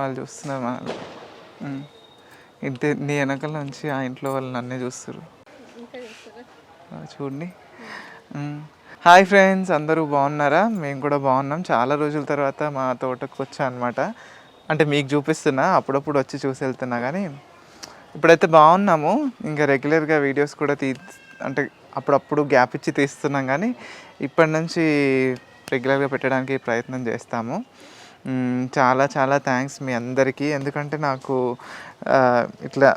వాళ్ళు చూస్తున్నారు మనల్ని. ఇంటి నీ వెనకాల నుంచి ఆ ఇంట్లో వాళ్ళు నన్నే చూస్తారు? చూడండి. హాయ్ ఫ్రెండ్స్ అందరూ బాగున్నారా? మేము కూడా బాగున్నాం. చాలా రోజుల తర్వాత మా తోటకు వచ్చా అనమాట అంటే మీకు చూపిస్తున్నా అప్పుడప్పుడు వచ్చి చూసి వెళ్తున్నా కానీ ఇప్పుడైతే బాగున్నాము. ఇంకా రెగ్యులర్గా వీడియోస్ కూడా తీ అంటే అప్పుడప్పుడు గ్యాప్ ఇచ్చి తీస్తున్నాం కానీ ఇప్పటి నుంచి రెగ్యులర్గా పెట్టడానికి ప్రయత్నం చేస్తాము. చాలా చాలా థ్యాంక్స్ మీ అందరికీ. ఎందుకంటే నాకు ఇట్లా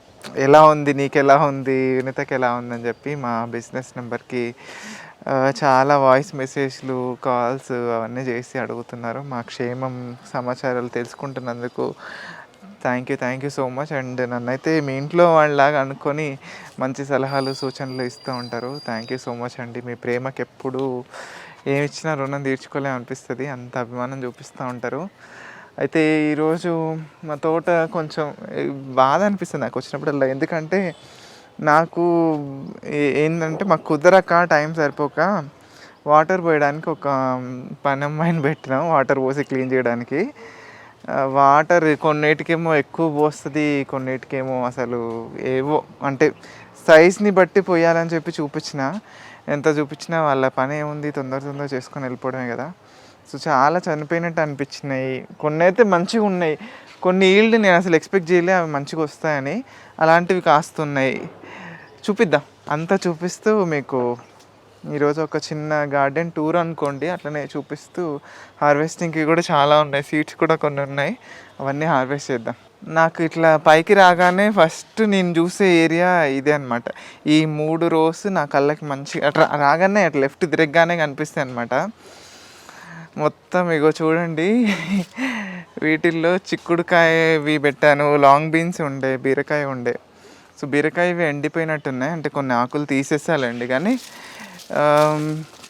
ఎలా ఉంది నీకు ఎలా ఉంది వినితకి ఎలా ఉందని చెప్పి మా బిజినెస్ నెంబర్కి చాలా వాయిస్ మెసేజ్లు కాల్స్ అవన్నీ చేసి అడుగుతున్నారు. మా క్షేమం సమాచారాలు తెలుసుకుంటున్నందుకు thank you thank you so much and నన్నైతే మీ ఇంట్లో వాళ్ళలాగా అనుకొని మంచి సలహాలు సూచనలు ఇస్తూ ఉంటారు. థ్యాంక్ యూ సో మచ్ అండి. మీ ప్రేమకి ఎప్పుడూ ఏమి ఇచ్చినా రుణం తీర్చుకోలే అనిపిస్తుంది. అంత అభిమానం చూపిస్తూ ఉంటారు. అయితే ఈరోజు మా తోట కొంచెం బాధ అనిపిస్తుంది నాకు వచ్చినప్పుడల్లా. ఎందుకంటే నాకు ఏంటంటే మాకు కుదరక టైం సరిపోక వాటర్ పోయడానికి ఒక పని అమ్మాయిని పెట్టినాం. వాటర్ పోసి క్లీన్ చేయడానికి. వాటర్ కొన్నిటికేమో ఎక్కువ పోస్తుంది కొన్నిటికేమో అసలు ఏవో అంటే సైజ్ని బట్టి పోయాలని చెప్పి చూపించిన. ఎంత చూపించినా వాళ్ళ పని ఏముంది తొందర తొందర చేసుకొని వెళ్ళిపోవడమే కదా. సో చాలా చనిపోయినట్టు అనిపించినాయి. కొన్ని అయితే మంచిగా ఉన్నాయి. కొన్ని ఈల్డ్ నేను అసలు ఎక్స్పెక్ట్ చేయలే అవి మంచిగా వస్తాయని. అలాంటివి కాస్తున్నాయి. చూపిద్దాం. అంతా చూపిస్తూ మీకు ఈరోజు ఒక చిన్న గార్డెన్ టూర్ అనుకోండి. అట్లనే చూపిస్తూ హార్వెస్టింగ్కి కూడా చాలా ఉన్నాయి. సీడ్స్ కూడా కొన్ని ఉన్నాయి. అవన్నీ హార్వెస్ట్ చేద్దాం. నాకు ఇట్లా పైకి రాగానే ఫస్ట్ నేను చూసే ఏరియా ఇదే అనమాట ఈ మూడు రోస్ నా కళ్ళకి మంచిగా అట్లా రాగానే అట్లా లెఫ్ట్ తిరగగానే కనిపిస్తాయి అనమాట మొత్తం ఇగో చూడండి. వీటిల్లో చిక్కుడుకాయవి పెట్టాను లాంగ్ బీన్స్ ఉండే బీరకాయ ఉండే. సో బీరకాయవి ఎండిపోయినట్టున్నాయి. అంటే కొన్ని ఆకులు తీసేసాలండి కానీ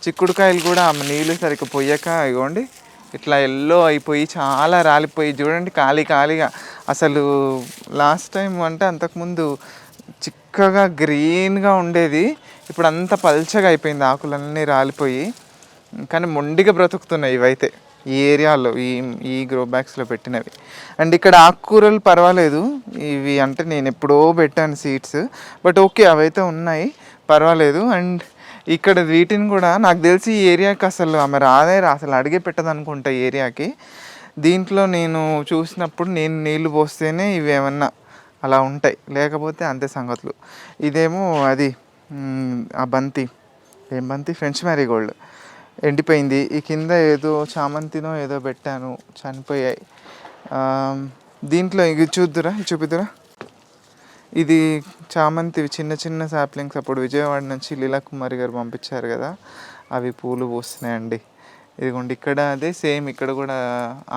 చిక్కుడుకాయలు కూడా ఆమె నీళ్ళు సరిగ్గా పొయ్యక ఇగోండి ఇట్లా ఎల్లో అయిపోయి చాలా రాలిపోయి చూడండి ఖాళీ ఖాళీగా. అసలు లాస్ట్ టైం అంటే అంతకుముందు చిక్కగా గ్రీన్గా ఉండేది. ఇప్పుడు అంత పల్చగా అయిపోయింది. ఆకులన్నీ రాలిపోయి. కానీ మొండిగా బ్రతుకుతున్నాయి ఇవైతే. ఈ ఏరియాలో ఈ ఈ గ్రో బ్యాగ్స్లో పెట్టినవి. అండ్ ఇక్కడ ఆకుకూరలు పర్వాలేదు. ఇవి అంటే నేను ఎప్పుడో పెట్టాను సీడ్స్ బట్ ఓకే అవైతే ఉన్నాయి. పర్వాలేదు. అండ్ ఇక్కడ వీటిని కూడా నాకు తెలిసి ఈ ఏరియాకి అసలు ఆమె రాదే అసలు అడిగే పెట్టదనుకుంటా ఏరియాకి. దీంట్లో నేను చూసినప్పుడు నేను నీళ్ళు పోస్తేనే ఇవి ఏమన్నా అలా ఉంటాయి. లేకపోతే అంతే సంగతులు. ఇదేమో అది ఆ బంతి. ఏం బంతి? ఫ్రెంచ్ మ్యారీగోల్డ్ ఎండిపోయింది. ఈ కింద ఏదో చామంతినో ఏదో పెట్టాను. చనిపోయాయి. దీంట్లో ఇది చూద్దురా చూపిద్దురా? ఇది చామంతి చిన్న చిన్న సాప్లింగ్స్ అప్పుడు విజయవాడ నుంచి లీలా కుమారి గారు పంపించారు కదా. అవి పూలు పూస్తున్నాయండి. ఇదిగోండి ఇక్కడ అదే సేమ్ ఇక్కడ కూడా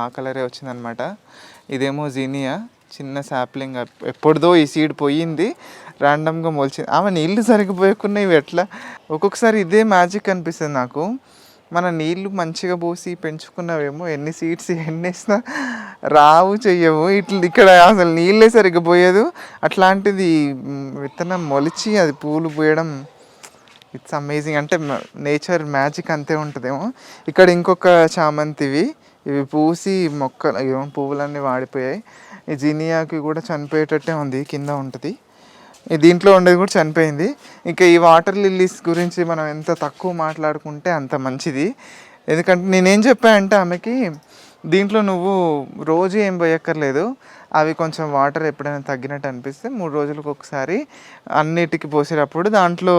ఆ కలరే వచ్చిందనమాట. ఇదేమో జీనియా చిన్న శాప్లింగ్ ఎప్పుడుదో ఈ సీడ్ పోయింది ర్యాండమ్గా మొలిచింది ఆమె నీళ్ళు సరిగిపోయకుండా ఇవి ఎట్లా? ఒక్కొక్కసారి ఇదే మ్యాజిక్ అనిపిస్తుంది నాకు. మన నీళ్ళు మంచిగా పోసి పెంచుకున్నవేమో ఎన్ని సీడ్స్ ఎన్ని వేసినా రావు చెయ్యవు. ఇట్లా ఇక్కడ అసలు నీళ్ళే సరిగ్గా పోయేదు. అట్లాంటిది విత్తనం మొలిచి అది పూలు పోయడం ఇట్స్ అమేజింగ్ అంటే నేచర్ మ్యాజిక్ అంతే ఉంటుందేమో. ఇక్కడ ఇంకొక చామంతివి. ఇవి పూసి మొక్కలు పువ్వులన్నీ వాడిపోయాయి. ఈ జీనియాకి కూడా చనిపోయేటట్టే ఉంది కింద ఉంటుంది. దీంట్లో ఉండేది కూడా చనిపోయింది. ఇంకా ఈ వాటర్ లిల్లీస్ గురించి మనం ఎంత తక్కువ మాట్లాడుకుంటే అంత మంచిది. ఎందుకంటే నేనేం చెప్పానంటే ఆమెకి దీంట్లో నువ్వు రోజు ఏం పోయక్కర్లేదు. అవి కొంచెం వాటర్ ఎప్పుడైనా తగ్గినట్టు అనిపిస్తే మూడు రోజులకు ఒకసారి అన్నిటికి పోసేటప్పుడు దాంట్లో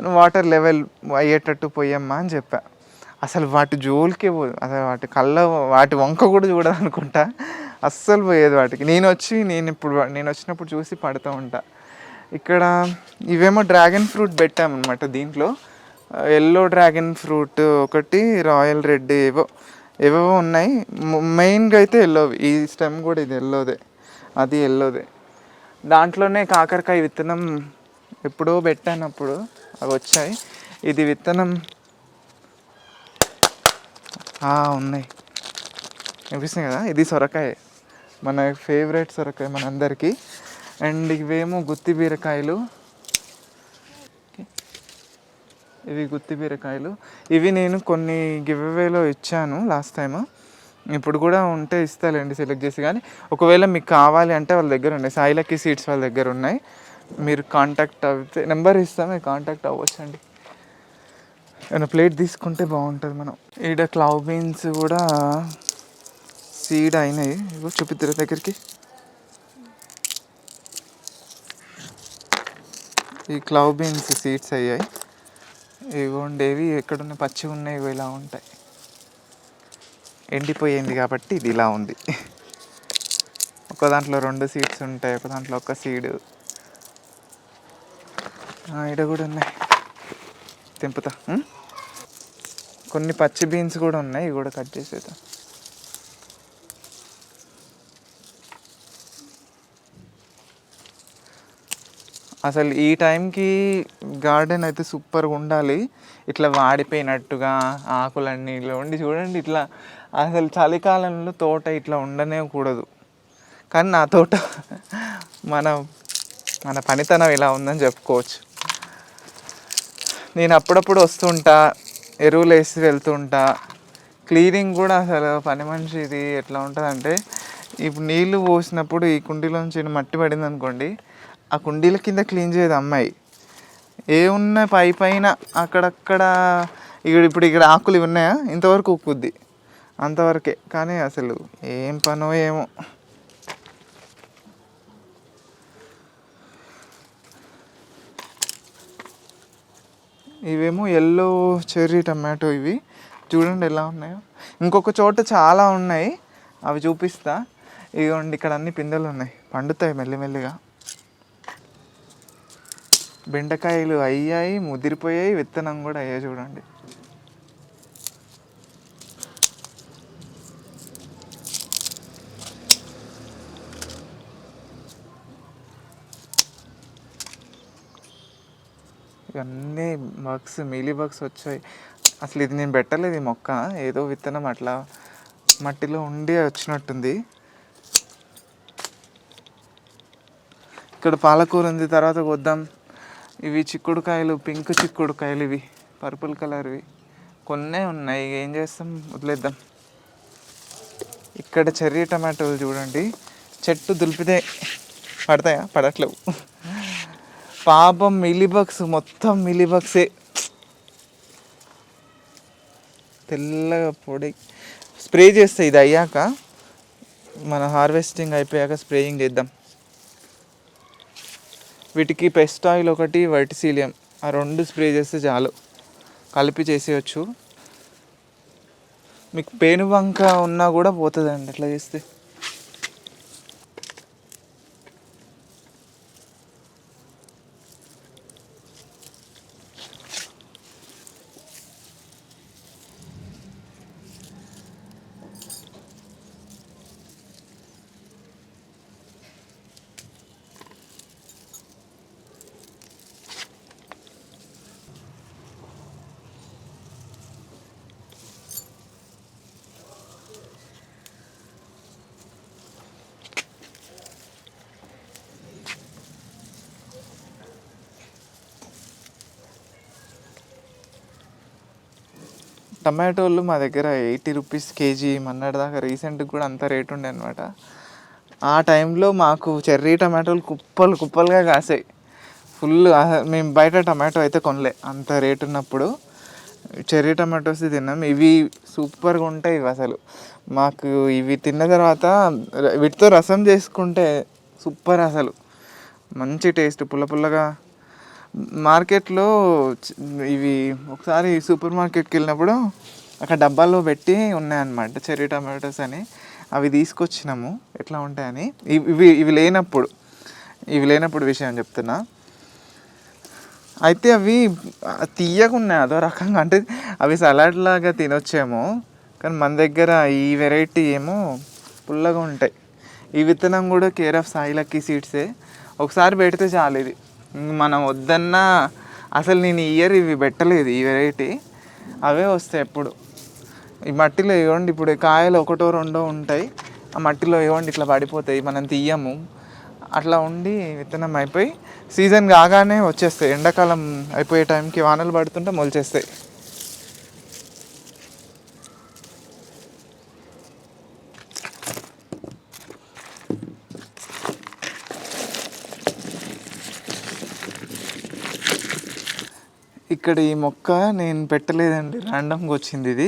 వాటర్ లెవెల్ అయ్యేటట్టు పోయమ్మా అని చెప్పా. అసలు వాటి జోలికే పోదు. అసలు వాటి కళ్ళ వాటి వంక కూడా చూడదు అస్సలు పోయేది వాటికి. నేను వచ్చి నేను ఇప్పుడు నేను వచ్చినప్పుడు చూసి పడుతూ ఉంటా. ఇక్కడ ఇవేమో డ్రాగన్ ఫ్రూట్ పెట్టామన్నమాట దీంట్లో. ఎల్లో డ్రాగన్ ఫ్రూట్ ఒకటి రాయల్ రెడ్ ఏవో ఏవేవో ఉన్నాయి. మెయిన్గా అయితే ఎల్లోవి. ఈ స్టెమ్ కూడా ఇది ఎల్లోదే. అది ఎల్లోదే. దాంట్లోనే కాకరకాయ విత్తనం ఎప్పుడో పెట్టాను అప్పుడు అవి వచ్చాయి. ఇది విత్తనం. ఉన్నాయి. అనిపిస్తుంది కదా? ఇది సొరకాయ. మన ఫేవరెట్ సొరకాయ మనందరికీ. అండ్ ఇవేమో గుత్తి బీరకాయలు. ఇవి గుత్తి బీరకాయలు. ఇవి నేను కొన్ని గివ్వేలో ఇచ్చాను లాస్ట్ టైం ఇప్పుడు కూడా ఉంటే ఇస్తాలేండి సెలెక్ట్ చేసి. కానీ ఒకవేళ మీకు కావాలి అంటే వాళ్ళ దగ్గర ఉన్నాయి. సాయిలకి సీడ్స్ వాళ్ళ దగ్గర ఉన్నాయి. మీరు కాంటాక్ట్ అయితే నెంబర్ ఇస్తాం మీరు కాంటాక్ట్ అవ్వచ్చండి. ఏమైనా ప్లేట్ తీసుకుంటే బాగుంటుంది మనం. ఈడ క్లౌ బీన్స్ కూడా సీడ్ అయినాయి. ఇగో చూపిద్దరు దగ్గరికి. ఈ క్లౌ బీన్స్ సీడ్స్ అయ్యాయి. ఇగోండేవి ఎక్కడున్న పచ్చిగా ఉన్నాయి ఇవి ఇలా ఉంటాయి. ఎండిపోయింది కాబట్టి ఇది ఇలా ఉంది. ఒక దాంట్లో రెండు సీడ్స్ ఉంటాయి ఒక దాంట్లో ఒక సీడ్ ఇక్కడ కూడా ఉన్నాయి. తెంపుతా కొన్ని పచ్చి బీన్స్ కూడా ఉన్నాయి ఇవి కూడా కట్ చేసేద్దాం. అసలు ఈ టైంకి గార్డెన్ అయితే సూపర్గా ఉండాలి. ఇట్లా వాడిపోయినట్టుగా ఆకులన్నీ ఇట్లా ఉండి చూడండి ఇట్లా. అసలు చలికాలంలో తోట ఇట్లా ఉండనే కూడదు కానీ నా తోట మన మన పనితనం ఇలా ఉందని చెప్పుకోవచ్చు. నేను అప్పుడప్పుడు వస్తుంటా ఎరువులు వేసి వెళ్తుంటా క్లీనింగ్ కూడా అసలు పని మనిషిది ఎట్లా ఉంటుందంటే ఇప్పుడు నీళ్ళు పోసినప్పుడు ఈ కుండీలోంచి మట్టి పడింది అనుకోండి ఆ కుండీల కింద క్లీన్ చేయదు అమ్మాయి. ఏ ఉన్న పై పైన అక్కడక్కడ ఇక్కడ ఇప్పుడు ఇక్కడ ఆకులు ఇవి ఉన్నాయా? ఇంతవరకు ఉక్కుద్ది. అంతవరకే. కానీ అసలు ఏం పనో ఏమో. ఇవేమో ఎల్లో చెర్రీ టమాటో ఇవి. చూడండి ఎలా ఉన్నాయో. ఇంకొక చోట చాలా ఉన్నాయి. అవి చూపిస్తా. ఇదిగోండి ఇక్కడ అన్ని పిందెలు ఉన్నాయి. పండుతాయి మెల్లిమెల్లిగా బెండకాయలు అయ్యాయి ముదిరిపోయాయి విత్తనం కూడా అయ్యాయి చూడండి. ఇవన్నీ బగ్స్ మీలీ బగ్స్ వచ్చాయి. అసలు ఇది నేను పెట్టలేదు ఈ మొక్క. ఏదో విత్తనం అట్లా మట్టిలో ఉండి వచ్చినట్టుంది. ఇక్కడ పాలకూర ఉంది తర్వాత వద్దాం ఇవి చిక్కుడుకాయలు పింక్ చిక్కుడుకాయలు ఇవి పర్పుల్ కలర్వి కొన్నే ఉన్నాయి ఇక ఏం చేస్తాం? వదిలేద్దాం. ఇక్కడ చెర్రీ టమాటోలు చూడండి. చెట్టు దులిపితే పడతాయా? పడట్లేవు. పాపం మిలీబగ్స్ మొత్తం మిలీబగ్సే. తెల్లగా పొడి. స్ప్రే చేస్తే ఇది అయ్యాక మన హార్వెస్టింగ్ అయిపోయాక స్ప్రేయింగ్ చేద్దాం. వీటికి పెస్ట్ ఆయిల్ ఒకటి వర్టిసీలియం ఆ రెండు స్ప్రే చేస్తే చాలు. కలిపి చేసేయచ్చు. మీకు పేను వంక ఉన్నా కూడా పోతుందండి అట్లా చేస్తే. టమాటోలు మా దగ్గర ఎయిటీ రూపీస్ కేజీ మొన్నటి దాకా రీసెంట్గా కూడా అంత రేట్ ఉండే అనమాట ఆ టైంలో మాకు చెర్రీ టమాటోలు కుప్పలు కుప్పలుగా కాసాయి. ఫుల్ మేము బయట టమాటో అయితే కొనలే అంత రేట్ ఉన్నప్పుడు. చెర్రీ టమాటోస్ తిన్నాం. ఇవి సూపర్గా ఉంటాయి ఇవి అసలు. మాకు ఇవి తిన్న తర్వాత వీటితో రసం చేసుకుంటే సూపర్ అసలు. మంచి టేస్ట్ పుల్ల పుల్లగా మార్కెట్లో ఇవి ఒకసారి సూపర్ మార్కెట్కి వెళ్ళినప్పుడు అక్కడ డబ్బాల్లో పెట్టి ఉన్నాయన్నమాట చెర్రీ టమాటోస్ అని. అవి తీసుకొచ్చినాము. ఎట్లా ఉంటాయని. ఇవి ఇవి ఇవి లేనప్పుడు ఇవి లేనప్పుడు విషయం చెప్తున్నా. అయితే అవి తీయకున్నాయి ఉన్నాయి అదో రకంగా. అంటే అవి సలాడ్ లాగా తినొచ్చేమో. కానీ మన దగ్గర ఈ వెరైటీ ఏమో పుల్లగా ఉంటాయి. ఈ విత్తనం కూడా కేర్ ఆఫ్ సాయిలక్కి సీడ్సే. ఒకసారి పెడితే చాలు ఇది. మనం వద్దన్నా అసలు నేను ఇయర్ ఇవి పెట్టలేదు ఈ వెరైటీ అవే వస్తాయి ఎప్పుడు. ఈ మట్టిలో ఇవ్వండి ఇప్పుడు కాయలు ఒకటో రెండో ఉంటాయి ఆ మట్టిలో ఇవ్వండి ఇట్లా పడిపోతాయి మనం తీయము. అట్లా ఉండి విత్తనం అయిపోయి సీజన్ కాగానే వచ్చేస్తాయి. ఎండాకాలం అయిపోయే టైంకి వానలు పడుతుంటే మొలిచేస్తాయి. ఇక్కడ ఈ మొక్క నేను పెట్టలేదండి. ర్యాండమ్గా వచ్చింది ఇది.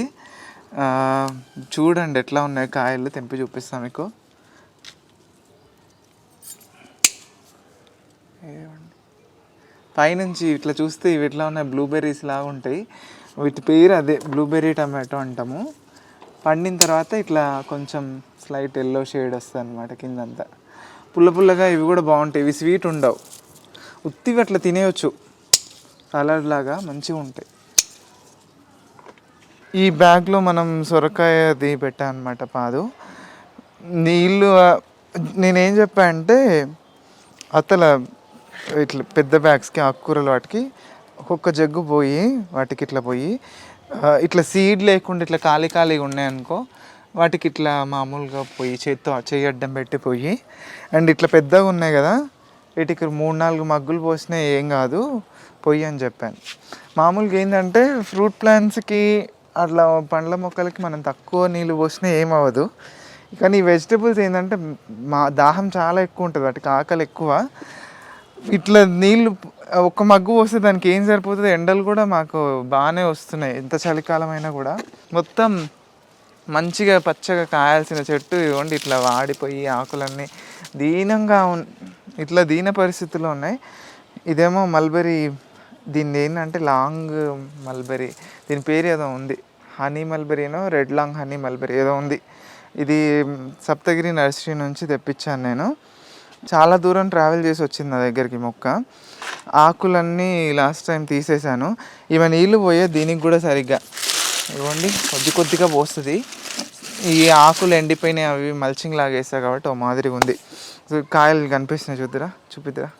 చూడండి ఎట్లా ఉన్నాయి కాయలు తెంపి చూపిస్తాను మీకు. పైనుంచి ఇట్లా చూస్తే ఇవి ఎట్లా ఉన్నాయి? బ్లూబెర్రీస్ లాగా ఉంటాయి. వీటి పేరు అదే బ్లూబెర్రీ టమాటో అంటాము. పండిన తర్వాత ఇట్లా కొంచెం స్లైట్ ఎల్లో షేడ్ వస్తుంది అనమాట కిందంతా. పుల్ల పుల్లగా ఇవి కూడా బాగుంటాయి. ఇవి స్వీట్ ఉండవు. ఉత్తివి అట్లా తినేయచ్చు. సలాడ్ లాగా మంచిగా ఉంటాయి. ఈ బ్యాగ్లో మనం సొరకాయది పెట్టా అనమాట పాదు. నీళ్ళు నేనేం చెప్పా అంటే అతల ఇట్లా పెద్ద బ్యాగ్స్కి ఆకుకూరలు వాటికి ఒక్కొక్క జగ్గు పోయి వాటికి ఇట్లా పోయి ఇట్లా సీడ్ లేకుండా ఇట్లా ఖాళీ ఖాళీగా ఉన్నాయనుకో వాటికి ఇట్లా మామూలుగా పోయి చేత్తో చెయ్యి అడ్డం పెట్టి పోయి అండ్ ఇట్లా పెద్దగా ఉన్నాయి కదా వీటికి మూడు నాలుగు మగ్గులు పోసినా ఏం కాదు. పొయ్యి అని చెప్పాను. మామూలుగా ఏంటంటే ఫ్రూట్ ప్లాంట్స్కి అట్లా పండ్ల మొక్కలకి మనం తక్కువ నీళ్ళు పోసినా ఏమవ్వదు. కానీ ఈ వెజిటబుల్స్ ఏంటంటే మా దాహం చాలా ఎక్కువ ఉంటుంది వాటికి ఆకలి ఎక్కువ. ఇట్లా నీళ్ళు ఒక మగ్గు పోస్తే దానికి ఏం సరిపోతుంది ఎండలు కూడా మాకు బాగానే వస్తున్నాయి ఎంత చలికాలం అయినా కూడా. మొత్తం మంచిగా పచ్చగా కాయాల్సిన చెట్టు ఇవ్వండి ఇట్లా వాడిపోయి ఆకులన్నీ దీనంగా ఉన్ ఇట్లా దీన పరిస్థితులు ఉన్నాయి. ఇదేమో మల్బరీ దీన్ని ఏంటంటే లాంగ్ మల్బెరీ దీని పేరు ఏదో ఉంది. హనీ మల్బెరీనో రెడ్ లాంగ్ హనీ మల్బెరీ ఏదో ఉంది. ఇది సప్తగిరి నర్సరీ నుంచి తెప్పించాను నేను. చాలా దూరం ట్రావెల్ చేసి వచ్చింది నా దగ్గరికి మొక్క. ఆకులన్నీ లాస్ట్ టైం తీసేశాను. ఇవన్నీ నీళ్ళు పోయే దీనికి కూడా సరిగ్గా. ఇవ్వండి కొద్ది కొద్దిగా పోస్తుంది. ఈ ఆకులు ఎండిపోయినాయి అవి మల్చింగ్ లాగా కాబట్టి ఓ మాదిరిగా ఉంది. కాయలు కనిపిస్తున్నాయి చూద్దురా చూపిద్దరా.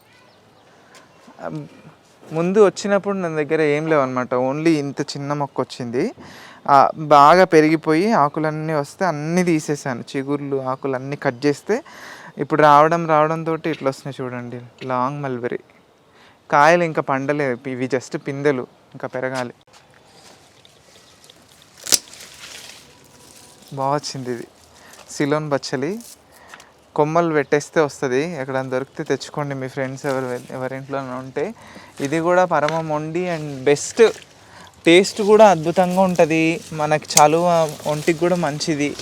ముందు వచ్చినప్పుడు నా దగ్గర ఏం లేవు అనమాట ఓన్లీ ఇంత చిన్న మొక్క వచ్చింది. బాగా పెరిగిపోయి ఆకులన్నీ వస్తే అన్నీ తీసేసాను. చిగుర్లు ఆకులు అన్నీ కట్ చేస్తే ఇప్పుడు రావడం రావడంతో ఇట్లా వస్తున్నాయి చూడండి. లాంగ్ మల్బెరీ కాయలు ఇంకా పండలేదు ఇవి జస్ట్ పిందెలు. ఇంకా పెరగాలి. బాగా వచ్చింది ఇది. సిలోన్ బచ్చలి. కొమ్మలు పెట్టేస్తే వస్తుంది. ఎక్కడైనా దొరికితే తెచ్చుకోండి మీ ఫ్రెండ్స్ ఎవరు ఎవరింట్లో ఉంటే. ఇది కూడా పరమ మొండి అండ్ బెస్ట్. టేస్ట్ కూడా అద్భుతంగా ఉంటుంది. మనకి చలువ ఒంటికి కూడా మంచిది.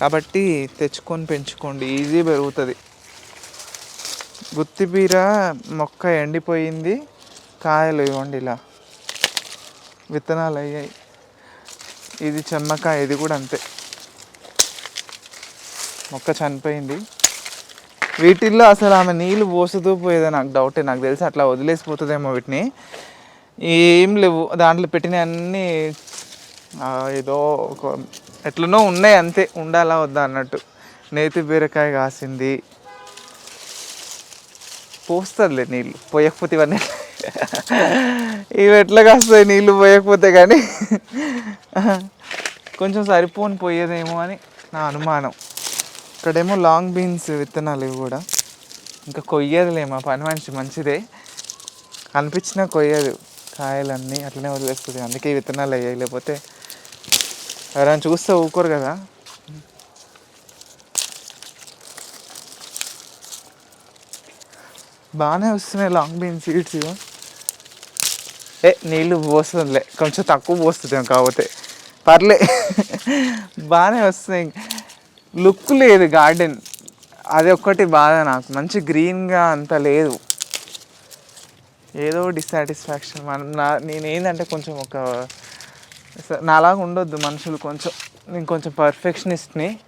కాబట్టి తెచ్చుకొని పెంచుకోండి. ఈజీ పెరుగుతుంది. గుత్తిపీర మొక్క ఎండిపోయింది. కాయలు ఇవ్వండి ఇలా. విత్తనాలు అయ్యాయి. ఇది చెమ్మకాయ ఇది కూడా అంతే. మొక్క చనిపోయింది. వీటిల్లో అసలు ఆమె నీళ్ళు పోసుతూ పోయేదో నాకు డౌటే నాకు తెలిసి అట్లా వదిలేసిపోతుందేమో వీటిని. ఏం లేవు. దాంట్లో పెట్టిన అన్నీ ఏదో ఒక ఎట్లనో ఉన్నాయి అంతే. ఉండాలా వద్దా అన్నట్టు. నేతి బీరకాయ కాసింది. పోస్తుందిలే నీళ్ళు పోయకపోతే ఇవన్నీ ఇవి ఎట్లా కాస్తాయి నీళ్ళు పోయకపోతే కానీ? కొంచెం సరిపోని పోయేదేమో అని నా అనుమానం. అక్కడేమో లాంగ్ బీన్స్ విత్తనాలు ఇవి కూడా. ఇంకా కొయ్యదులే మా పని మనిషి మంచిదే. అనిపించినా కొయ్యదు కాయలన్నీ అట్లనే వదిలేస్తుంది. అందుకే విత్తనాలు అయ్యాయి. లేకపోతే ఎవరైనా చూస్తే ఊరుకోరు కదా. బాగానే వస్తున్నాయి లాంగ్ బీన్ సీడ్స్. ఏ నీళ్ళు పోస్తుందిలే. కొంచెం తక్కువ పోస్తుంది కాకపోతే. పర్లే. బాగానే వస్తున్నాయి. లుక్ లేదు గార్డెన్. అది ఒక్కటి బాధ నాకు. మంచి గ్రీన్గా అంత లేదు. ఏదో డిస్సాటిస్ఫాక్షన్ మనం నా నేను ఏంటంటే కొంచెం ఒక నాలాగా ఉండొద్దు మనుషులు కొంచెం. నేను కొంచెం పర్ఫెక్షనిస్ట్ని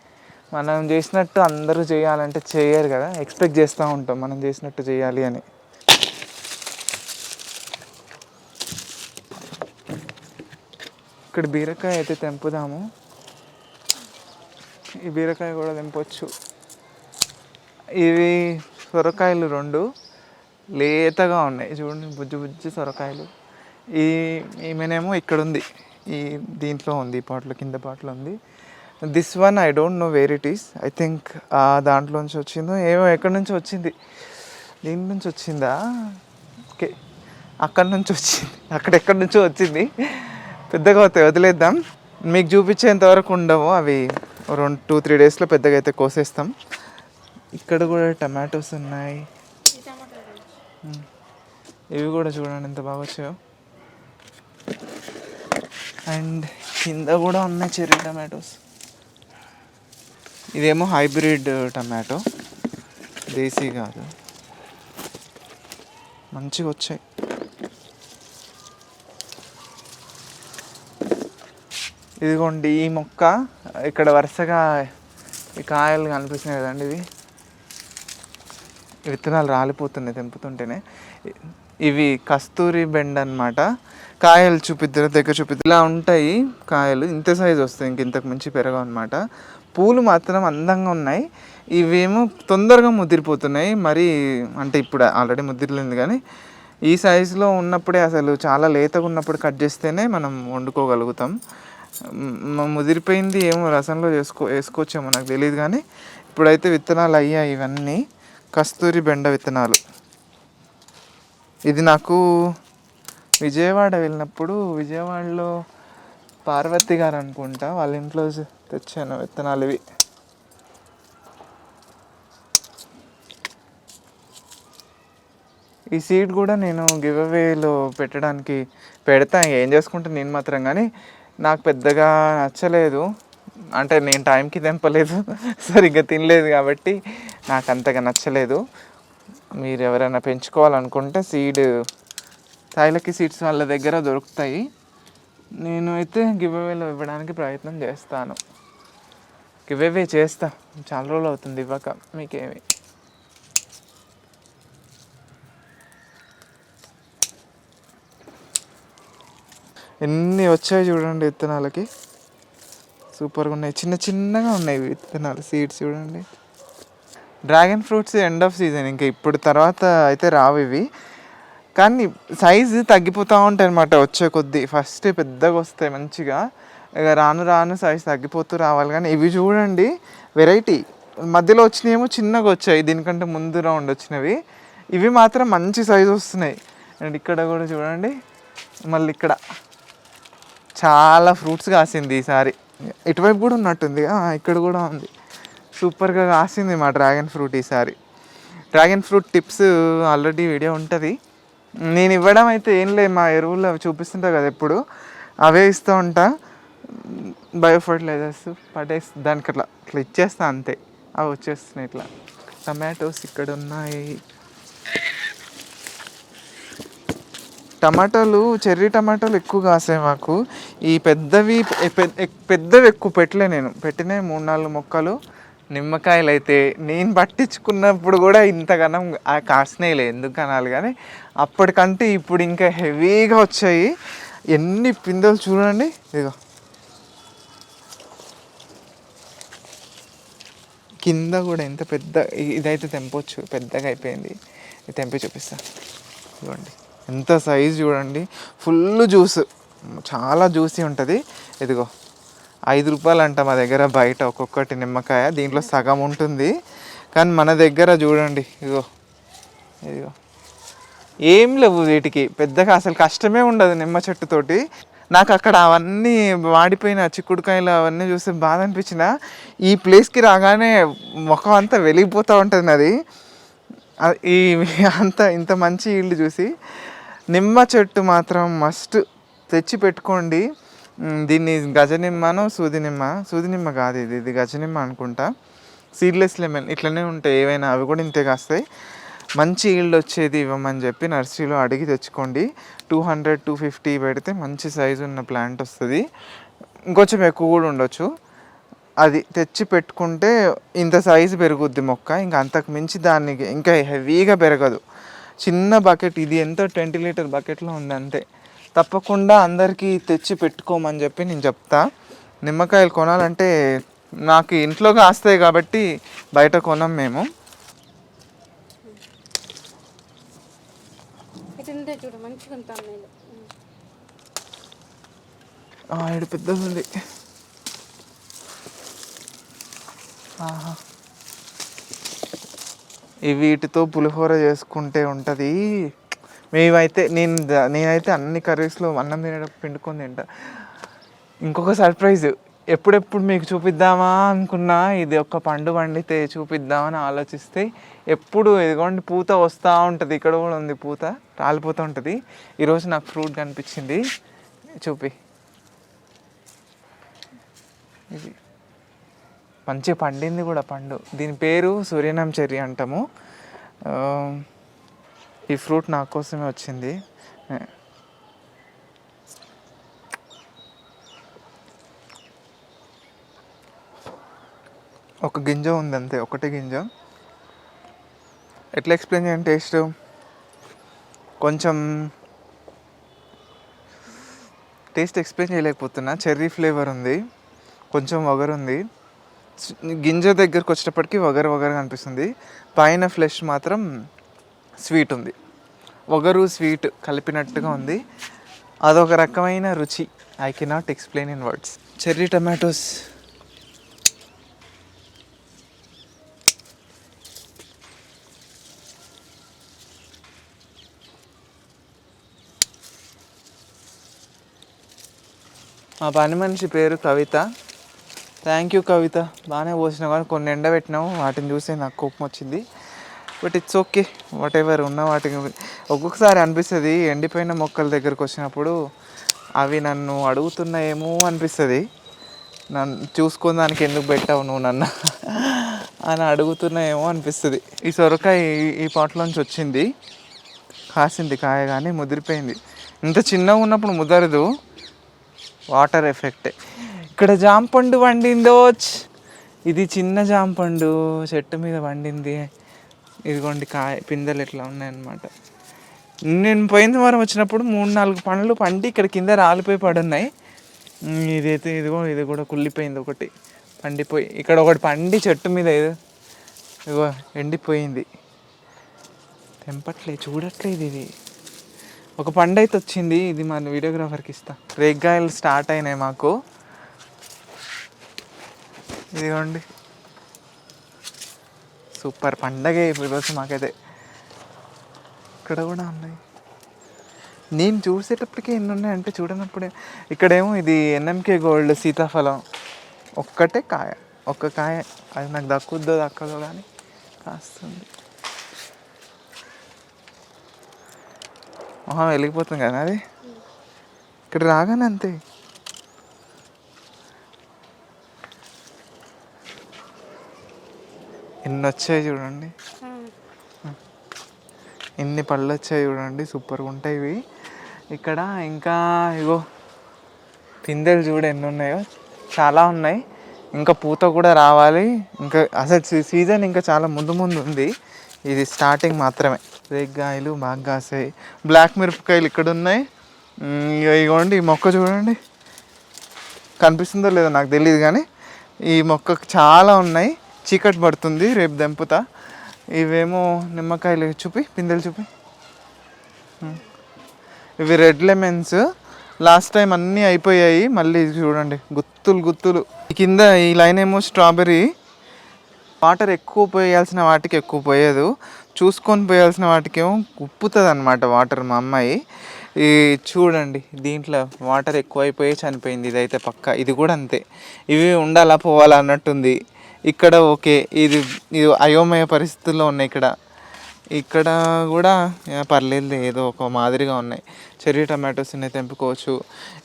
మనం చేసినట్టు అందరూ చేయాలంటే చేయరు కదా. ఎక్స్పెక్ట్ చేస్తూ ఉంటాం మనం చేసినట్టు చేయాలి అని. ఇక్కడ బీరకాయ అయితే తెంపుదాము. ఈ బీరకాయ కూడా తెంపొచ్చు ఇవి సొరకాయలు రెండు లేతగా ఉన్నాయి. చూడండి బుజ్జి బుజ్జి సొరకాయలు. ఈ ఈమెనేమో ఇక్కడ ఉంది ఈ దీంట్లో ఉంది ఈ పాటలో కింద పాటలో ఉంది. This one I don't know where it is I think దాంట్లో నుంచి వచ్చిందో ఏమో ఎక్కడి నుంచి వచ్చింది? దీని నుంచి వచ్చిందా? ఓకే. అక్కడి నుంచి వచ్చింది. అక్కడెక్కడి నుంచో వచ్చింది. పెద్దగా అవుతాయి వదిలేద్దాం. మీకు చూపించేంత వరకు ఉండవు అవి. రెండు టూ త్రీ డేస్లో పెద్దగా అయితే కోసేస్తాం. ఇక్కడ కూడా టమాటోస్ ఉన్నాయి. ఇవి కూడా చూడండి ఎంత బాగా వచ్చాయో. అండ్ కింద కూడా ఉన్నాయి చెర్రీ టమాటోస్. ఇదేమో హైబ్రిడ్ టమాటో. దేశీ కాదు. మంచిగా వచ్చాయి. ఇదిగోండి ఈ మొక్క. ఇక్కడ వరుసగా ఈ కాయలు కనిపిస్తున్నాయి కదండి ఇవి. విత్తనాలు రాలిపోతున్నాయి తెంపుతుంటేనే. ఇవి కస్తూరి బెండ్ అనమాట కాయలు చూపిద్దరు దగ్గర చూపిద్దరు. ఇలా ఉంటాయి కాయలు. ఇంత సైజు వస్తాయి ఇంక ఇంతకు మించి పెరగవు అనమాట పూలు మాత్రం అందంగా ఉన్నాయి. ఇవేమో తొందరగా ముదిరిపోతున్నాయి. మరి అంటే ఇప్పుడు ఆల్రెడీ ముదిరలేదు కానీ ఈ సైజులో ఉన్నప్పుడే అసలు చాలా లేతగా ఉన్నప్పుడు కట్ చేస్తేనే మనం వండుకోగలుగుతాం. ముదిరిపోయింది ఏమో రసంలో చేసుకో వేసుకోవచ్చేమో నాకు తెలియదు కానీ ఇప్పుడైతే విత్తనాలు అయ్యాయి ఇవన్నీ. కస్తూరి బెండ విత్తనాలు. ఇది నాకు విజయవాడ వెళ్ళినప్పుడు విజయవాడలో పార్వతి గారు అనుకుంటా వాళ్ళ ఇంట్లో తెచ్చాను విత్తనాలు ఇవి. ఈ సీడ్ కూడా నేను గివ్ అవేలో పెట్టడానికి పెడతా ఏం చేసుకుంటా నేను మాత్రం కానీ నాకు పెద్దగా నచ్చలేదు. అంటే నేను టైంకి తెంపలేదు. సరిగ్గా తినలేదు కాబట్టి నాకు అంతగా నచ్చలేదు. మీరు ఎవరైనా పెంచుకోవాలనుకుంటే సీడ్ తాయిలకి సీడ్స్ వాళ్ళ దగ్గర దొరుకుతాయి. నేను అయితే గివ్అవేలో ఇవ్వడానికి ప్రయత్నం చేస్తాను. గివ్అవే చేస్తా. చాలా రోజులు అవుతుంది ఇవ్వక. మీకేమి? ఎన్ని వచ్చాయి చూడండి విత్తనాలకి. సూపర్గా ఉన్నాయి. చిన్న చిన్నగా ఉన్నాయి ఇవి విత్తనాలు సీడ్స్ చూడండి. Dragon fruits end of season ఇంకా ఇప్పుడు తర్వాత అయితే రావు ఇవి. కానీ సైజు తగ్గిపోతూ ఉంటాయి అనమాట వచ్చే కొద్దీ. ఫస్ట్ పెద్దగా వస్తాయి మంచిగా. ఇక రాను రాను సైజ్ తగ్గిపోతూ రావాలి. కానీ ఇవి చూడండి వెరైటీ మధ్యలో వచ్చినాయేమో చిన్నగా వచ్చాయి. దీనికంటే ముందు రౌండ్ వచ్చినవి. ఇవి మాత్రం మంచి సైజు వస్తున్నాయి. అండ్ ఇక్కడ కూడా చూడండి. మళ్ళీ ఇక్కడ. చాలా ఫ్రూట్స్ కాసింది ఈసారి. ఇటువైపు కూడా ఉన్నట్టుంది. ఇక్కడ కూడా ఉంది. సూపర్గా కాసింది మా డ్రాగన్ ఫ్రూట్ ఈసారి. Dragon fruit tips already video ఉంటుంది. నేను ఇవ్వడం అయితే ఏం లేదు. మా ఎరువులు అవి చూపిస్తుంటా కదా ఎప్పుడు. అవే ఇస్తూ ఉంటా. బయో ఫర్టిలైజర్స్ పడేసి దానికి అట్లా ఇట్లా ఇచ్చేస్తా అంతే. అవి వచ్చేస్తున్నాయి ఇట్లా. టమాటోస్ ఇక్కడ ఉన్నాయి టమాటాలు చెర్రీ టమాటాలు ఎక్కువ కాసాయి మాకు. ఈ పెద్దవి పెద్దవి ఎక్కువ పెట్టలే నేను. పెట్టిన మూడు నాలుగు మొక్కలు. నిమ్మకాయలు అయితే నేను పట్టించుకున్నప్పుడు కూడా ఇంతగానం కాసినాయిలే ఎందుకు అనాలి కానీ అప్పటికంటే ఇప్పుడు ఇంకా హెవీగా వచ్చాయి. ఎన్ని పిందెలు చూడండి. ఇదిగో. కింద కూడా ఎంత పెద్ద ఇదైతే తెంపొచ్చు పెద్దగా అయిపోయింది. తెంపి చూపిస్తా. ఇవ్వండి ఎంత సైజ్ చూడండి. ఫుల్ జ్యూస్ చాలా జ్యూసీ ఉంటుంది. ఇదిగో ఐదు రూపాయలు అంట మా దగ్గర బయట ఒక్కొక్కటి నిమ్మకాయ దీంట్లో సగం ఉంటుంది. కానీ మన దగ్గర చూడండి ఇదిగో ఇదిగో. ఏం లేవు వీటికి. పెద్దగా అసలు కష్టమే ఉండదు నిమ్మ చెట్టుతోటి. నాకు అక్కడ అవన్నీ వాడిపోయిన చిక్కుడుకాయలు అవన్నీ చూస్తే బాధ అనిపించిన ఈ ప్లేస్కి రాగానే ముఖం అంతా వెలిగిపోతూ ఉంటుంది అది ఈ అంత ఇంత మంచి ఇల్లు చూసి. నిమ్మ చెట్టు మాత్రం మస్ట్ తెచ్చి పెట్టుకోండి. దీన్ని గజనిమ్మను సూది నిమ్మ? సూది నిమ్మ కాదు ఇది. ఇది గజనిమ్మ అనుకుంటా. సీడ్లెస్ లెమన్ ఇట్లనే ఉంటాయి ఏవైనా అవి కూడా ఇంతే కాస్తాయి. మంచి ఈల్డ్ వచ్చేది ఇవ్వమని చెప్పి నర్సరీలో అడిగి తెచ్చుకోండి. టూ హండ్రెడ్ టూ ఫిఫ్టీ పెడితే మంచి సైజు ఉన్న ప్లాంట్ వస్తుంది. ఇంకొంచెం ఎక్కువ కూడా ఉండొచ్చు. అది తెచ్చి పెట్టుకుంటే ఇంత సైజు పెరుగుద్ది మొక్క. ఇంకా అంతకు మించి దానికి ఇంకా హెవీగా పెరగదు. చిన్న బకెట్ ఇది ఎంత ట్వంటీ లీటర్ బకెట్లో ఉంది అంతే. తప్పకుండా అందరికీ తెచ్చి పెట్టుకోమని చెప్పి నేను చెప్తా. నిమ్మకాయలు కొనాలంటే నాకు ఇంట్లో కాస్తాయి కాబట్టి బయట కొనం మేము. ఇటు ఉంటే చూడు మంచిగా ఉంటాం నేను ఆ, ఈడ పెద్దది ఉంది. ఆహా. వీటితో పులిహోర చేసుకుంటే ఉంటుంది. మేమైతే నేను నేనైతే అన్ని కర్రీస్లో అన్నం తినేటప్పుడు పిండుకొని తింటా. ఇంకొక సర్ప్రైజ్ ఎప్పుడెప్పుడు మీకు చూపిద్దామా అనుకున్నా ఇది ఒక పండు పండితే చూపిద్దామని ఆలోచిస్తే ఎప్పుడు ఇదిగోండి పూత వస్తూ ఉంటుంది. ఇక్కడ కూడా ఉంది పూత రాలిపోతూ ఉంటుంది. ఈరోజు నాకు ఫ్రూట్ కనిపించింది. చూపి. ఇది మంచి పండింది కూడా పండు. దీని పేరు సూర్యనాం చెర్రీ అంటాము ఈ ఫ్రూట్ నా కోసమే వచ్చింది. ఒక గింజ ఉంది అంతే ఒకటే గింజ. ఎట్లా ఎక్స్ప్లెయిన్ చేయండి టేస్ట్ కొంచెం టేస్ట్ ఎక్స్ప్లెయిన్ చేయలేకపోతున్నా. చెర్రీ ఫ్లేవర్ ఉంది. కొంచెం వగరు ఉంది గింజ దగ్గరకు వచ్చేటప్పటికి వగరు వగరు అనిపిస్తుంది. పైన ఫ్లెష్ మాత్రం స్వీట్ ఉంది. వగరు స్వీట్ కలిపినట్టుగా ఉంది. అదొక రకమైన రుచి. I cannot explain in words cherry tomatoes. మా పని మనిషి పేరు కవిత. థ్యాంక్ యూ కవిత బాగానే పోసినావు కానీ కొన్ని ఎండబెట్టినావు వాటిని చూసి నాకు కోపం వచ్చింది. But it's okay whatever ఉన్న వాటికి ఒక్కొక్కసారి అనిపిస్తుంది ఎండిపోయిన మొక్కల దగ్గరకు వచ్చినప్పుడు అవి నన్ను అడుగుతున్నాయేమో అనిపిస్తుంది. నన్ను చూసుకుని దానికి ఎందుకు పెట్టావు నువ్వు నన్ను అని అడుగుతున్నాయేమో అనిపిస్తుంది. ఈ సొరకాయ ఈ- పాటలోంచి వచ్చింది. కాసింది కాయ కానీ ముదిరిపోయింది. ఇంత చిన్నగా ఉన్నప్పుడు ముదరదు. వాటర్ ఎఫెక్టే ఇక్కడ జాంపండు పండిందో ఇది చిన్న జాంపండు చెట్టు మీద పండింది ఇదిగోండి కాయ పిందెలు ఎట్లా ఉన్నాయన్నమాట. నేను పోయిన వారం వచ్చినప్పుడు మూడు నాలుగు పండ్లు పండి ఇక్కడ కింద రాలిపోయి పడున్నాయి. ఇదైతే ఇదిగో ఇది కూడా కుళ్ళిపోయింది ఒకటి. పండిపోయి ఇక్కడ ఒకటి పండి చెట్టు మీద ఇది ఇదిగో ఎండిపోయింది. తెంపట్లే చూడట్లేదు ఇది. ఒక పండు అయితే వచ్చింది ఇది మన వీడియోగ్రాఫర్కి ఇస్తా. రేగ్గాయలు స్టార్ట్ అయినాయి మాకు. ఇదిగోండి. సూపర్ పండగ ఈరోజు మాకైతే. ఇక్కడ కూడా ఉన్నాయి. నేను చూసేటప్పటికే ఎన్ని ఉన్నాయంటే చూడనప్పుడే. ఇక్కడేమో ఇది ఎన్ఎంకే గోల్డ్ సీతాఫలం. ఒక్కటే కాయ. ఒక్క కాయ. అది నాకు దక్కుద్దో దక్కదో కానీ కాస్తుంది. మొహం వెళ్ళిపోతుంది కదా అది? ఇక్కడ రాగానే అంతే. ఎన్ని వచ్చాయి చూడండి ఎన్ని పళ్ళు వచ్చాయి చూడండి సూపర్గా ఉంటాయి ఇవి. ఇక్కడ ఇంకా ఇగో పిందెలు చూడ ఎన్ని ఉన్నాయో చాలా ఉన్నాయి. ఇంకా పూత కూడా రావాలి. ఇంకా అసలు సీజన్ ఇంకా చాలా ముందు ముందు ఉంది. ఇది స్టార్టింగ్ మాత్రమే. రేగ్గాయలు బాగా కాసాయి బ్లాక్ మిరపకాయలు ఇక్కడ ఉన్నాయి. ఇగోండి ఈ మొక్క చూడండి. కనిపిస్తుందో లేదో నాకు తెలియదు కానీ ఈ మొక్కకు చాలా ఉన్నాయి. చీకటి పడుతుంది రేపు దెంపుతా. ఇవేమో నిమ్మకాయలు చూపి పిందెలు చూపి. ఇవి రెడ్ లెమన్స్. లాస్ట్ టైం అన్నీ అయిపోయాయి మళ్ళీ ఇది చూడండి గుత్తులు గుత్తులు. కింద ఈ లైన్ ఏమో స్ట్రాబెర్రీ. వాటర్ ఎక్కువ పోయాల్సిన వాటికి ఎక్కువ పోయేదు. చూసుకొని పోయాల్సిన వాటికేమో ఉప్పుతుంది అనమాట వాటర్ మా అమ్మాయి. ఈ చూడండి దీంట్లో వాటర్ ఎక్కువైపోయి చనిపోయింది. ఇదైతే పక్క ఇది కూడా అంతే. ఇవి ఉండాలా పోవాలా అన్నట్టుంది. ఇక్కడ ఓకే ఇది ఇది అయోమయ పరిస్థితుల్లో ఉన్నాయి ఇక్కడ. ఇక్కడ కూడా పర్లేదు ఏదో ఒక మాదిరిగా ఉన్నాయి. చెర్రీ టమాటోస్ ఉన్నాయి తెంపుకోవచ్చు.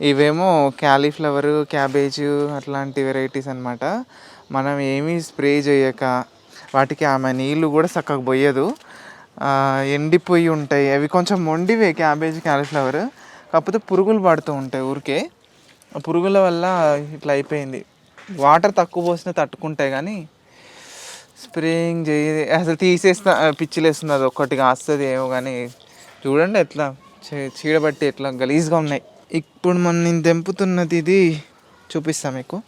ఇవేమో క్యాలీఫ్లవర్ క్యాబేజ్ అట్లాంటి వెరైటీస్ అనమాట మనం ఏమీ స్ప్రే చేయక వాటికి ఆమె నీళ్ళు కూడా చక్కగా పోయదు. ఎండిపోయి ఉంటాయి. అవి కొంచెం మొండివే క్యాబేజ్ క్యాలీఫ్లవర్. కాకపోతే పురుగులు పడుతూ ఉంటాయి ఊరికే. పురుగుల వల్ల ఇట్లా అయిపోయింది. వాటర్ తక్కువ పోసినా తట్టుకుంటాయి కానీ స్ప్రేయింగ్ చేయ అసలు తీసేస్తా పిచ్చిలేస్తుంది అది ఒక్కటి కాస్తుంది ఏమో కానీ చూడండి ఎట్లా చీడబట్టి ఎట్లా గలీజ్గా ఉన్నాయి. ఇప్పుడు మనం నేను తెంపుతున్నది ఇది చూపిస్తాను మీకు.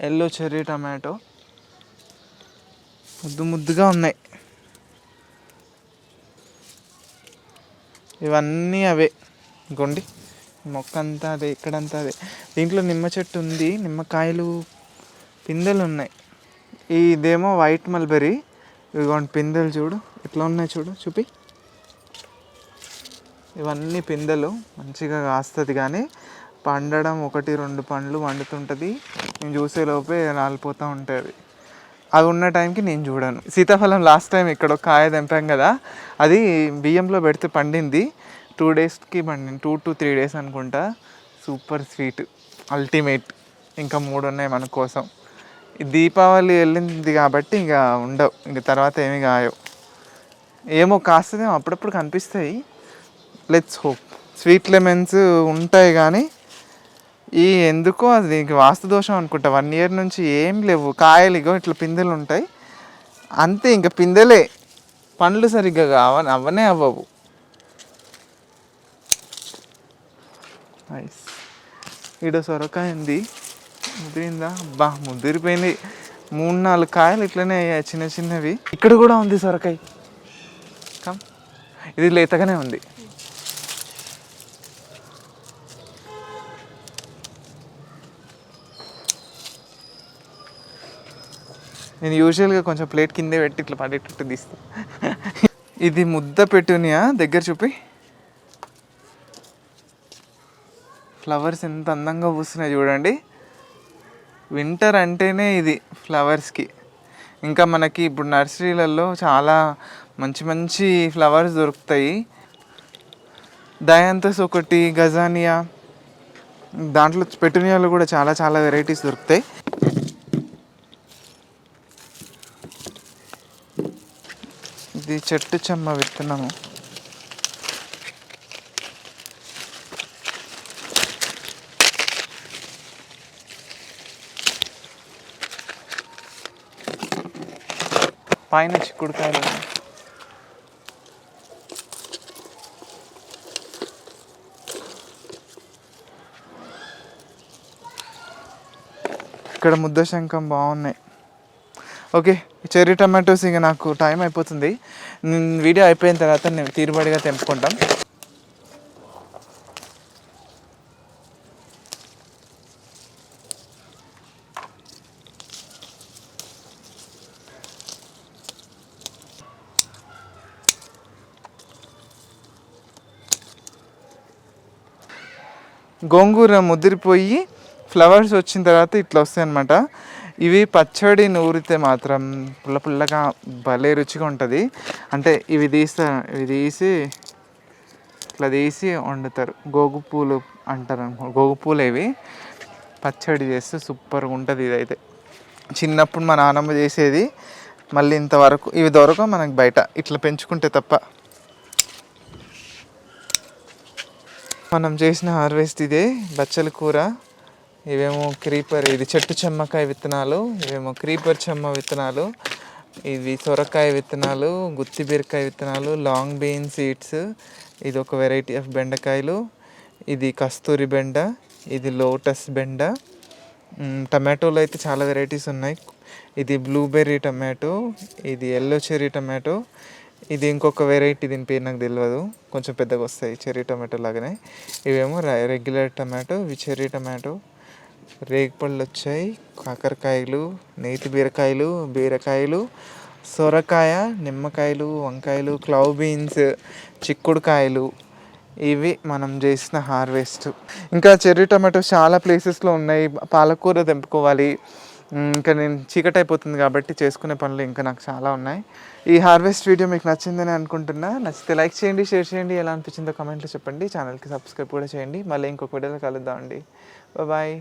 Yellow cherry tomato. ముద్దు ముద్దుగా ఉన్నాయి. ఇవన్నీ అవే. ఇంకోండి. మొక్క అంతా అదే ఇక్కడంతా అదే. దీంట్లో నిమ్మ చెట్టు ఉంది నిమ్మకాయలు పిందెలు ఉన్నాయి. ఇదేమో వైట్ మల్బెరీ ఇదిగోండి పిందెలు చూడు ఎట్లా ఉన్నాయి చూడు చూపి. ఇవన్నీ పిందెలు మంచిగా కాస్తుంది కానీ పండడం ఒకటి రెండు పండ్లు వండుతుంటుంది. నేను చూసే లోపే రాలిపోతూ ఉంటుంది. అది ఉన్న టైంకి నేను చూడను. సీతాఫలం లాస్ట్ టైం ఇక్కడ ఒక కాయ తెంపాం కదా అది బియ్యంలో పెడితే పండింది. టూ డేస్కి బండి టూ టు త్రీ డేస్ అనుకుంటా. Super sweet ultimate. ఇంకా మూడు ఉన్నాయి మన కోసం. దీపావళి వెళ్ళింది కాబట్టి ఇంకా ఉండవు. ఇంక తర్వాత ఏమి కాయవు. ఏమో కాస్తేమో అప్పుడప్పుడు కనిపిస్తాయి. లెట్స్ హోప్ స్వీట్ లెమన్స్ ఉంటాయి కానీ ఈ ఎందుకో అది ఇంక వాస్తు దోషం అనుకుంటా. వన్ ఇయర్ నుంచి ఏం లేవు. కాయలు ఇగో ఇట్లా పిందెలు ఉంటాయి అంతే ఇంకా పిందెలే. పండ్లు సరిగ్గా కావ అవ్వనే అవ్వవు. నైస్ ఈడ సొరకాయ ఉంది. ముదిరిందా? అబ్బా ముదిరిపోయింది. మూడు నాలుగు కాయలు ఇట్లనే అయ్యాయి చిన్న చిన్నవి. ఇక్కడ కూడా ఉంది సొరకాయ. కమ్ ఇది లేతగానే ఉంది. నేను యూజువల్గా కొంచెం ప్లేట్ కిందే పెట్టి ఇట్లా పడేటట్టు తీస్తాను ఇది ముద్ద పెట్టునియా? దగ్గర చూపి. ఫ్లవర్స్ ఎంత అందంగా పూస్తున్నాయి చూడండి. వింటర్ అంటేనే ఇది ఫ్లవర్స్కి. ఇంకా మనకి ఇప్పుడు నర్సరీలలో చాలా మంచి మంచి ఫ్లవర్స్ దొరుకుతాయి. డయాంతస్ ఒకటి గజానియా. దాంట్లో పెటునియాలు కూడా చాలా చాలా వెరైటీస్ దొరుకుతాయి. ఇది చెట్టు చెమ్మ విత్తనము. పైన చిక్కుడుకాయలు. ఇక్కడ ముద్ద శంఖం బాగున్నాయి. ఓకే చెర్రీ టమాటోస్ ఇంకా నాకు టైం అయిపోతుంది. నేను వీడియో అయిపోయిన తర్వాత నేను తీరుబడిగా తెంపుకుంటాం. గోంగూర ముదిరిపోయి ఫ్లవర్స్ వచ్చిన తర్వాత ఇట్లా వస్తాయి అనమాట ఇవి పచ్చడి నూరితే మాత్రం పుల్ల పుల్లగా భలే రుచిగా ఉంటుంది. అంటే ఇవి తీస్తారు ఇవి తీసి ఇట్లా తీసి వండుతారు. గోగు పూలు అంటారు అనుకో గోగు పూలు ఇవి. పచ్చడి చేస్తే సూపర్గా ఉంటుంది ఇదైతే. చిన్నప్పుడు మా నాన్నమ్మ చేసేది. మళ్ళీ ఇంతవరకు ఇవి దొరకవు మనకు బయట. ఇట్లా పెంచుకుంటే తప్ప. మనం చేసిన హార్వెస్ట్ ఇదే బచ్చల కూర. ఇవేమో క్రీపర్ ఇది చెట్టు చెమ్మకాయ విత్తనాలు ఇవేమో క్రీపర్ చెమ్మ విత్తనాలు ఇవి సొరకాయ విత్తనాలు గుత్తి బీరకాయ విత్తనాలు లాంగ్ బీన్ సీడ్స్ ఇది ఒక వెరైటీ ఆఫ్ బెండకాయలు ఇది కస్తూరి బెండ ఇది లోటస్ బెండ. టమాటోలో అయితే చాలా వెరైటీస్ ఉన్నాయి. ఇది బ్లూబెర్రీ టమాటో ఇది ఎల్లో చెర్రీ టమాటో ఇది ఇంకొక వెరైటీ దీని పేరు నాకు తెలియదు కొంచెం పెద్దగా వస్తాయి. చెర్రీ టమాటో లాగానే. ఇవేమో రెగ్యులర్ టమాటో ఇవి చెర్రీ టమాటో రేగిపళ్ళు వచ్చాయి. కాకరకాయలు నేతి బీరకాయలు బీరకాయలు సొరకాయ నిమ్మకాయలు వంకాయలు క్లౌ బీన్స్ చిక్కుడుకాయలు. ఇవి మనం చేసిన హార్వెస్ట్ ఇంకా చెర్రీ టమాటో చాలా ప్లేసెస్లో ఉన్నాయి. పాలకూర తెంపుకోవాలి. ఇంకా నేను చీకటి అయిపోతుంది కాబట్టి చేసుకునే పనులు ఇంకా నాకు చాలా ఉన్నాయి. ఈ హార్వెస్ట్ వీడియో మీకు నచ్చిందని అనుకుంటున్నా. నచ్చితే లైక్ చేయండి షేర్ చేయండి. ఎలా అనిపించిందో కమెంట్లో చెప్పండి. ఛానల్కి సబ్స్క్రైబ్ కూడా చేయండి. మళ్ళీ ఇంకొక వీడియోలో కలుద్దామండి. బాయ్